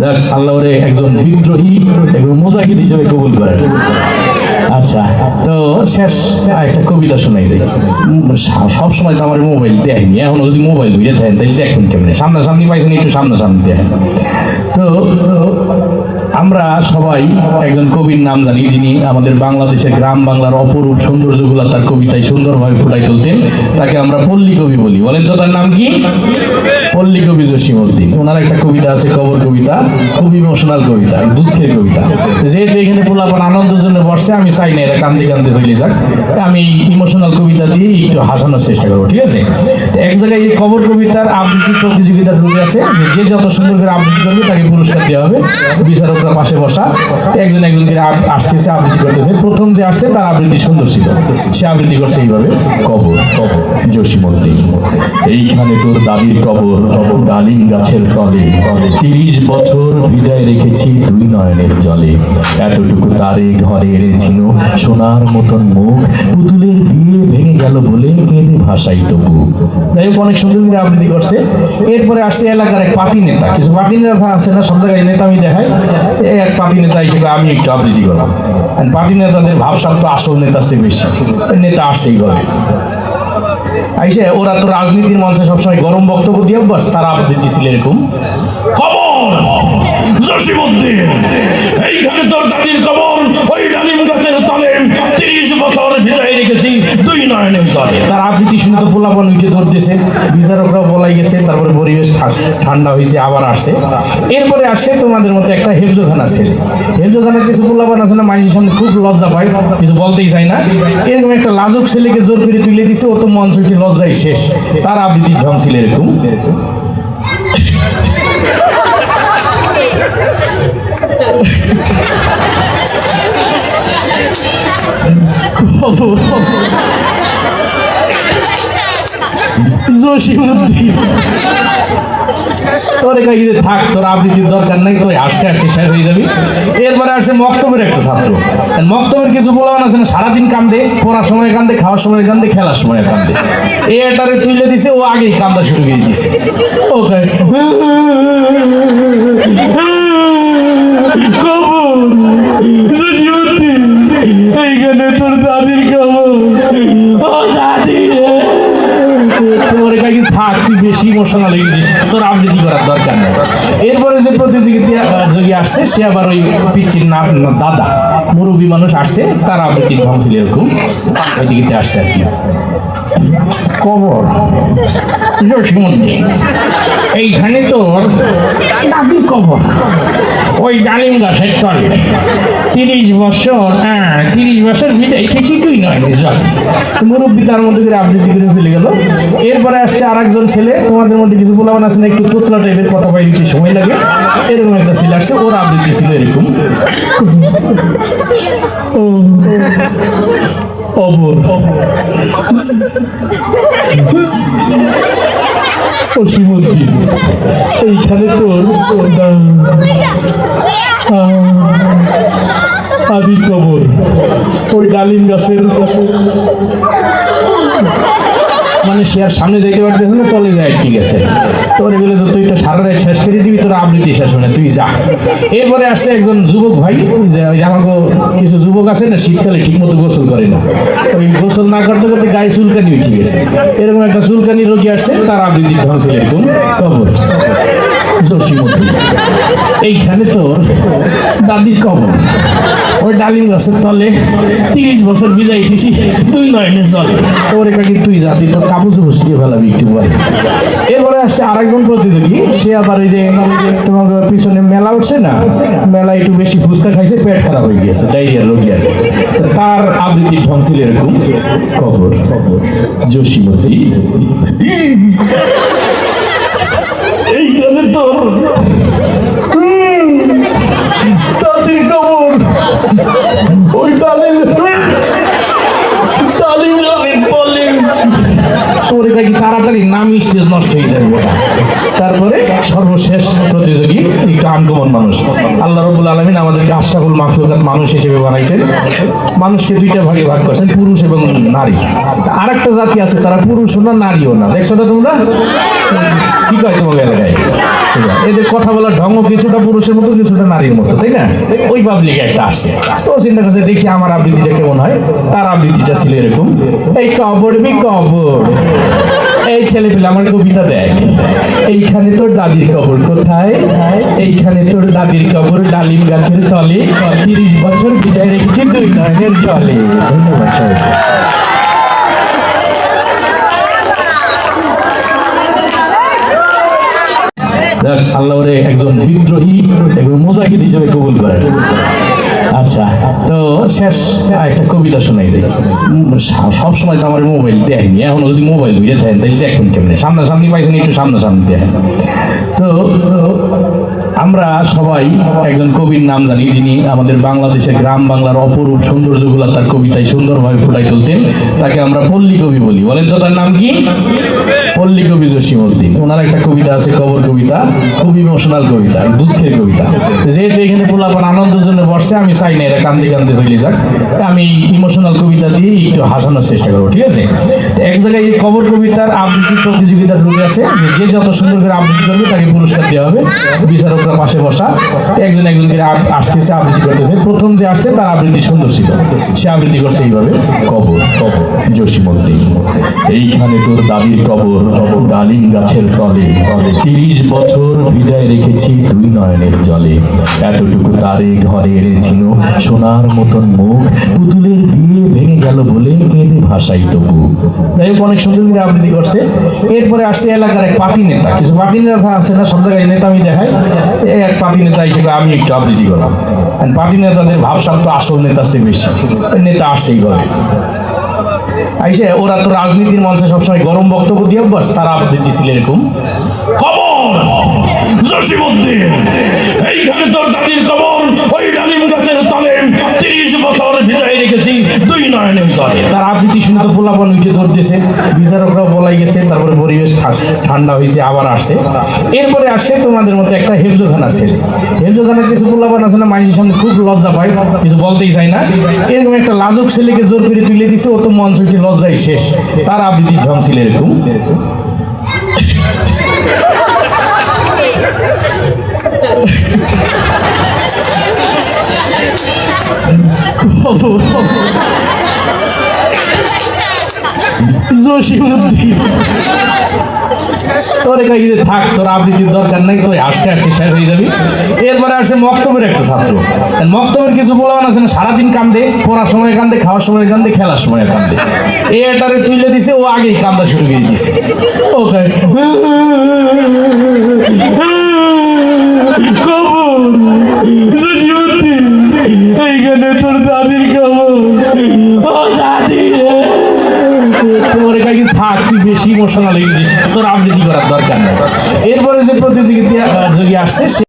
যাক, আল্লাহ ওরে একজন বিদ্রোহী এবং মোজাহিদ হিসেবে কবুল করে। আচ্ছা তো শেষ একটা কবিতা শোনাই যাই। সব সময় তো আমার মোবাইল দেয়নি এখন যদি মোবাইল বুঝে দেন তাহলে দেখুন কেমনি। সামনাসামনি পাইছেন একটু সামনাসামনি দেখেন। তো আমরা সবাই একজন কবির নাম জানি, যিনি আমাদের বাংলাদেশের গ্রাম বাংলার অপরূপ সৌন্দর্যগুলো তার কবিতায় সুন্দরভাবে ফুটাই তুলতেন। তাকে আমরা পল্লী কবি বলি। বলেন তো তার নাম কি? পল্লী কবি জসিমউদ্দিন। ওনার একটা কবিতা আছে, কবর কবিতা। খুব ইমোশনাল কবিতা দুঃখের কবিতা। যেহেতু এখানে পোলাপান আনন্দের জন্য বসছে, আমি চাই না এটা কান্দে কান্দে চলে যাক। আমি ইমোশনাল কবিতা দিয়ে একটু হাসানোর চেষ্টা করব, ঠিক আছে? এক জায়গায় এই কবর কবিতার আবৃত্তি প্রতিযোগিতা চলে আছে যে যে যত সুন্দর করে আবৃত্তি করবে, তাকে পুরস্কার দেওয়া হবে। বিচারকরা পাশে বসা। একজন একজন করে আসতেছে, আবৃত্তি করতেছে। প্রথম যে আসছে, তার আবৃত্তি সুন্দর ছিল। সে আবৃত্তি করছে এইভাবে। কবর কবর জসিমদ্দিন এইখানে তোর দাদির কবর, ডালিম গাছের তলে। তিরিশ বছর ভিজায় রেখেছি দুই নয়নের জলে। এতটুকু তারে ঘরে এনেছিল। সোনার মতন মুখ। পুতুলের বিয়ে ভেঙে গেল বলে কেঁদে ভাসাই তবু যাই হোক, অনেক সুন্দর করে আবৃত্তি করছে। এরপরে আসছে এলাকার এক পার্টি নেতা। কিছু পার্টি নেতা আছে না, সব জায়গায় নেতা আমি দেখাই এক পার্টি নেতা হিসেবে আমি একটু আবৃত্তি করলাম। পার্টি নেতাদের ভাবসাব আসল নেতার চেয়ে বেশি। নেতা আসছেই করে আইসে, ওরা তো রাজনীতির মঞ্চে সবসময় গরম বক্তব্য দিয়ে অভ্যাস তারা আবৃত্তি ছিল এরকম। খবর! এইখানে দুই নয়নের তার আবৃত্তি শুনে তো পোলাপন উঠে ধরতেছে। বিচারকরাও বলাই গেছে, তারপরে পরিবেশ ঠান্ডা হয়েছে আবার আসছে। এরপরে আসছে তোমাদের মতো একটা হেফজোখানা ছেলে হেফজোখানার কিছু পোলাপান আছে না, মানুষের সামনে খুব লজ্জা পায়, কিছু বলতেই চায় না। এরকম একটা লাজুক ছেলেকে জোর করে তুলে দিছে, ও তো মঞ্চ হইতে লজ্জায় শেষ। তার আবৃত্তি ঢং ছিল এরকম তোরে কাছে যে থাক তোর আবৃত্তির দরকার নাই তুই আস্তে আস্তে শেষ হয়ে যাবি এরপরে আসছে মক্তবের একটা ছাত্র মক্তবের কিছু বলাবান আছে না সারাদিন কান্দে পড়ার সময় কান্দে খাওয়ার সময় কান্দে খেলার সময় কান্দে এটারে তুলে দিছে ও আগেই কান্দা শুরু করে দিছে ওকে ইমোশনাল তোর আবৃত্তি করার দরকার নেই। এরপরে যে প্রতিযোগিতা যোগী আসছে, সে আবার ওই পিচির নাম, দাদা। মুরব্বী মানুষ আসছে, তার আবৃত্তি ছিল এরকম প্রতিযোগিতা আসছে আর কি। কবর। জসিমুদ্দিন এইখানে তোর দাদির কবর। ওই ডালিম গাছের তলে তিরিশ বছর হ্যাঁ তিরিশ বছর বিদায় কিছুই নয় মুরব্বী তার মধ্যে করে আবৃত্তি করে চলে গেল। এরপরে আসছে আর একজন ছেলে, তোমাদের মধ্যে কিছু বলাবান আছে না একটু তোতলা টাইপের কথা পাই দিতে সময় লাগে। এরকম একটা ছেলে আসছে, ওর আবৃত্তি ছিল এরকম। ও অবর অসীমদ্দিন এইখানে তোর আদি কবর। ওই ডালিম গাছের মানে সে আর সামনে যেতে পারতেছে না, তলে যায়, ঠিক আছে। তোর এগুলো তো তুই তো সারা শেষ করে দিবি, তোর আবৃত্তি শেষ তুই যা। এরপরে আসছে একজন যুবক ভাই, যে আমাকে কিছু যুবক আছে না, শীতকালে ঠিক মতো গোসল করে না। ওই গোসল না করতে করতে গায়ে চুলকানি উঠে গেছে এরকম একটা চুলকানি রোগী আসছে, তার আবৃত্তি ঢং ছিল একদম কবর। জসিমতি এইখানে তোর দাদির কবর ওই ডালিম গাছের তলে তিরিশ বছর ঠিসি তুই নয়নের জলে। তোর একাকি তুই জাতি, তোর কাপড় চুপড় দিয়ে ফেলাবি একটু পরে? এরপরে আসছে আরেকজন প্রতিযোগী, সে আবার ওই যে তোমার পিছনে মেলা উঠছে না মেলা একটু বেশি ফুচকা খাইছে, পেট খারাপ হয়ে গিয়েছে ডাইরিয়ার রোগী আর। তার আবৃত্তির ঢং ছিল এরকম কবর জসিমতি এইখানে তোর দাদির কবর ওই মানুষ। আল্লাহ রবুল আলমিন আমাদেরকে মাহফুজাত মানুষ হিসেবে বানাইছেন। মানুষকে দুইটা ভাগে ভাগ করেছেন, পুরুষ এবং নারী। আর জাতি আছে, তারা পুরুষও না, নারীও না। দেখছ না তোমরা? কি কয় তোমাকে এলাকায়। এদের কথা বলার ঢঙ্গ কিছুটা পুরুষের মতো, কিছুটা নারীর মতো, তাই না? ওই পাবলিকে একটা আসছে। তো চিন্তা করছে দেখি আমার আবৃত্তিটা কেমন হয়? তার আবৃত্তিটা ছিল এরকম। এই কবর বি কবর এই ছেলে পেলে আমার কবিতা দেখ এইখানে তোর দাদির কবর কোথায়? এইখানে তোর দাদির কবর ডালিম গাছের তলে। তিরিশ বছর বিদায় রেখেছি দুই নয়নের জলে। ধন্যবাদ যাক, আল্লাহ ওরে একজন বিদ্রোহী এবং মুজাহিদ হিসেবে কবুল করেন। আচ্ছা তো শেষ একটা কবিতা শোনাই যাই। সব সময় তো আমার মোবাইল দেয়নি এখনও যদি মোবাইল বুঝে থাকেন তাহলে দেখবেন কেমনি। সামনাসামনি পাইছেন একটু সামনাসামনি দেখেন। তো আমরা সবাই একজন কবির নাম জানি, যিনি আমাদের বাংলাদেশের গ্রাম বাংলার অপরূপ সৌন্দর্যগুলো তার কবিতায় সুন্দরভাবে ফুটাই তুলতেন। তাকে আমরা পল্লী কবি বলি। বলেন তো তার নাম কি? পল্লী কবি জসিমউদ্দিন। ওনার একটা কবিতা আছে, কবর কবিতা। খুব ইমোশনাল কবিতা, দুঃখের কবিতা। যেহেতু এখানে পোলাপান আনন্দের জন্য বসছে, আমি চাই না এরা কান্দে কান্দে চলে যাক। আমি ইমোশনাল কবিতা দিয়ে একটু হাসানোর চেষ্টা করব, ঠিক আছে? এক জায়গায় এই কবর কবিতার আবৃত্তি প্রতিযোগিতা চলতে আছে, যে যত সুন্দর করে আবৃত্তি করবে, তাকে পুরস্কার দেওয়া হবে। বিচারকরা পাশে বসা। একজন একজন করে আসতেছে, আবৃত্তি করতেছে। প্রথম যে আসছে, তার আবৃত্তি সুন্দর ছিল। সে আবৃত্তি করছে এইভাবে। কবর কবর জসিমুদ্দিন এইখানে তোর দাদির কবর, ডালিম গাছের তলে। তিরিশ বছর ভিজায় রেখেছি দুই নয়নের জলে। এতটুকু তারে ঘরে এনেছিল সোনার মতন মুখ। পুতুলের বিয়ে ভেঙে গেল বলে কেঁদে ভাষাই তবু। যাই হোক, অনেক সুন্দর করে আবৃত্তি করছে। এরপরে আসছে এলাকার এক পাতি নেতা কিছু পাতি নেতা আছে না, সব জায়গায় নেতা আমি দেখাই এক পার্টি নেতা হিসেবে আমি একটু আবৃত্তি করলাম। পাতি নেতাদের ভাবসাব তো আসল নেতা সে বেশি। নেতা আসতেই ঘরে আইসে, ওরা তো রাজনীতির মঞ্চে সবসময় গরম বক্তব্য দিয়ে অভ্যাস, তারা আবৃত্তি ছিল এরকম। শুনে তো পোলাপন উঠে ধরতেছে বিচারকরাও বলাই গেছে তারপরে পরিবেশ ঠান্ডা হয়েছে আবার আসছে এরপরে আসছে তোমাদের মতো একটা হেফজোখানা আছে হেফজোখানের কিছু পোলাপান আছে না মানুষের সামনে খুব লজ্জা পায় কিছু বলতেই চায় না এরকম একটা লাজুক ছেলেকে জোর করে তুলে দিছে ও তো মঞ্চ উঠে লজ্জায় শেষ তার আবৃত্তি ঢং ছিল এরকম জসিমুদ্দিন তোর এখানে যদি থাক, তোর আবৃত্তির দরকার নাই, তুই আস্তে আস্তে শেষ হয়ে যাবি। এরপরে আসে মক্তবের একটা ছাত্র। মক্তবের কিছু বলবান আছে না? সারাদিন কান্দে, পড়ার সময় কান্দে, খাওয়ার সময় কান্দে, খেলার সময় কান্দে। এটারে তুলে দিছে, ও আগেই কান্দা শুরু করে দিছে। ওকে। ইমোশনাল গেছিস তোর আবৃত্তি করার দরকার নেই। এরপরে যে প্রতিযোগিতা যদি আসছে